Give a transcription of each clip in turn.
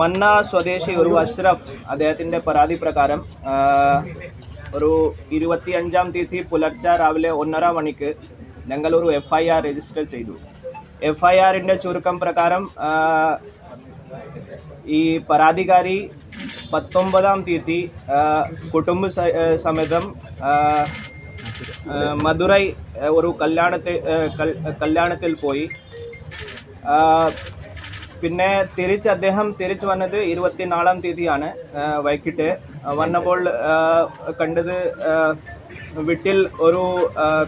മന്ന സ്വദേശി ഒരു അഷ്റഫ് അദ്ദേഹത്തിന്റെ പരാതി പ്രകാരം ഒരു ഇരുപത്തി അഞ്ചാം തീയതി പുലർച്ചെ രാവിലെ ഒന്നര മണിക്ക് ഞങ്ങൾ ഒരു എഫ് ഐ ആർ രജിസ്റ്റർ ചെയ്തു എഫ് ഐ ആറിന്റെ ചുരുക്കം പ്രകാരം ഈ പരാതിക്കാരി പത്തൊമ്പതാം തീയതി കുടുംബ സമേതം മധുരൈ ഒരു കല്യാണത്തിൽ കല്യാണത്തിൽ പോയി. പിന്നെ തിരിച്ച് അദ്ദേഹം തിരിച്ച് വന്നത് ഇരുപത്തിനാലാം തീയതിയാണ് വൈകിട്ട്. വന്നപ്പോൾ കണ്ടത് വീട്ടിൽ ഒരു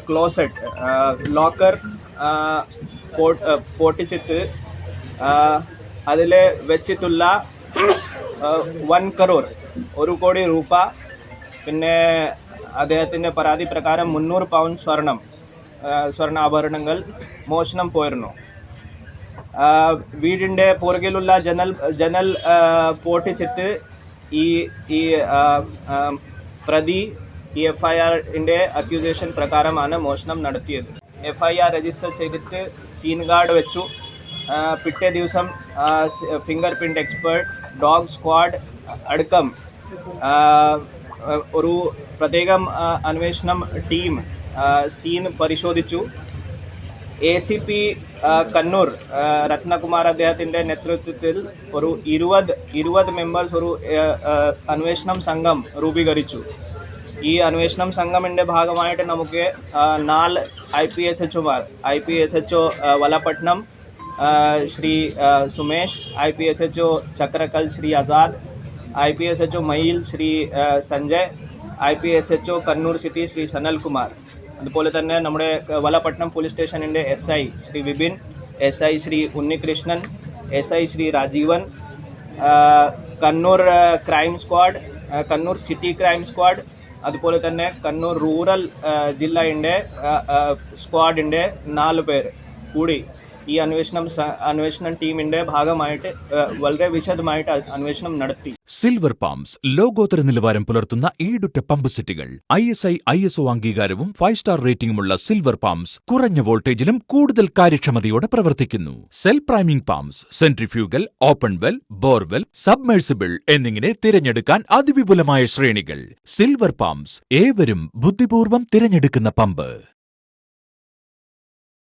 ക്ലോസറ്റ് ലോക്കർ പൊട്ടിച്ചിട്ട് അതിൽ വെച്ചിട്ടുള്ള വൺ കറോർ ഒരു കോടി രൂപ പിന്നെ അദ്ദേഹത്തിന്റെ പരാതി പ്രകാരം മുന്നൂറ് പൗണ്ട് സ്വർണം സ്വർണാഭരണങ്ങൾ മോഷണം പോയിരുന്നു. വീടിന്റെ പുറകിലുള്ള ജനൽ ജനൽ പൊട്ടിച്ചിട്ട് ഈ ഈ പ്രതി ഈ എഫ് ഐ ആറിന്റെ അക്യൂസേഷൻ പ്രകാരമാണ് മോഷണം നടത്തിയത്. എഫ് ഐ ആർ രജിസ്റ്റർ ചെയ്തിട്ട് സീൻ ഗാർഡ് വെച്ചു. പിറ്റേ ദിവസം finger print expert dog squad അടക്കം ഒരു പ്രത്യേകം അന്വേഷണം ടീം സീൻ പരിശോധിച്ചു. A C P Kannur Ratnakumar അദ്ദേഹത്തിന്റെ നേതൃത്വത്തിൽ ഒരു ഇരുപത് ഇരുപത് മെമ്പേഴ്സ് ഒരു അന്വേഷണം സംഘം രൂപീകരിച്ചു. ഈ അന്വേഷണം സംഘമിന്റെ ഭാഗമായിട്ട് നമുക്ക് നാല് I P S എച്ച്ഒമാർ I P S H O Valapattanam Shri Sumesh I P S H O Chakrakkal Shri Azad I P S H O Mayil Shri Sanjay I P S H O Kannur city Shri Sanalkumar. അതുപോലെ തന്നെ നമ്മുടെ Valapattanam police സ്റ്റേഷനിന്റെ S I Shri Vipin S I Shri Unnikrishnan S I Shri Rajeevan Kannur crime squad Kannur city crime squad അതുപോലെ തന്നെ Kannur rural ജില്ലയുടെ സ്ക്വാഡിന്റെ നാല് പേർ കൂടി ഈ അന്വേഷണം അന്വേഷണം ടീമിന്റെ ഭാഗമായിട്ട് വളരെ വിശദമായിട്ട് അന്വേഷണം നടത്തി. സിൽവർ പാംസ് ലോകോത്തര നിലവാരം പുലർത്തുന്ന ഈടുറ്റ പമ്പ് സെറ്റുകൾ I S I I S O അംഗീകാരവും ഫൈവ് സ്റ്റാർ റേറ്റിംഗുമുള്ള സിൽവർ പാംസ് കുറഞ്ഞ വോൾട്ടേജിലും കൂടുതൽ കാര്യക്ഷമതയോടെ പ്രവർത്തിക്കുന്നു. Self priming pumps centrifugal open well borewell submersible എന്നിങ്ങനെ തിരഞ്ഞെടുക്കാൻ അതിവിപുലമായ ശ്രേണികൾ. സിൽവർ പാംസ് ഏവരും ബുദ്ധിപൂർവം തിരഞ്ഞെടുക്കുന്ന പമ്പ്